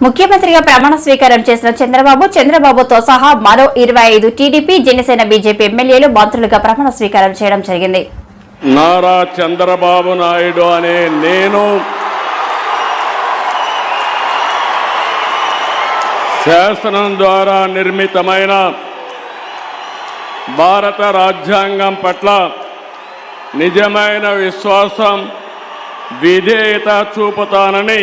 ముఖ్యమంత్రిగా ప్రమాణ స్వీకారం చేసిన చంద్రబాబు చంద్రబాబుతో సహా మరో ఇరవై ఐదు టీడీపీ జనసేన బీజేపీ ఎమ్మెల్యేలు మంత్రులుగా ప్రమాణ స్వీకారం చేయడం జరిగింది. నారా చంద్రబాబు నాయుడు అనే నేను శాసనం ద్వారా నిర్మితమైన భారత రాజ్యాంగం పట్ల నిజమైన విశ్వాసం విధేయత చూపుతానని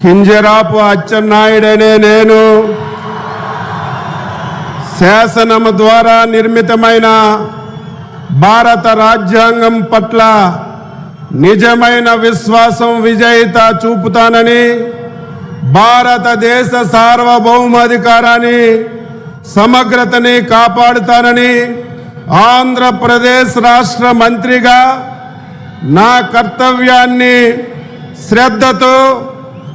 కింజరాపు అచ్చెన్నాయుడనే నేను. శాసనము ద్వారా నిర్మితమైన భారత రాజ్యాంగం పట్ల నిజమైన విశ్వాసం విజయిత చూపుతానని భారతదేశ సార్వభౌమాధికారాన్ని సమగ్రతని కాపాడుతానని ఆంధ్రప్రదేశ్ రాష్ట్ర మంత్రిగా నా కర్తవ్యాన్ని శ్రద్ధతో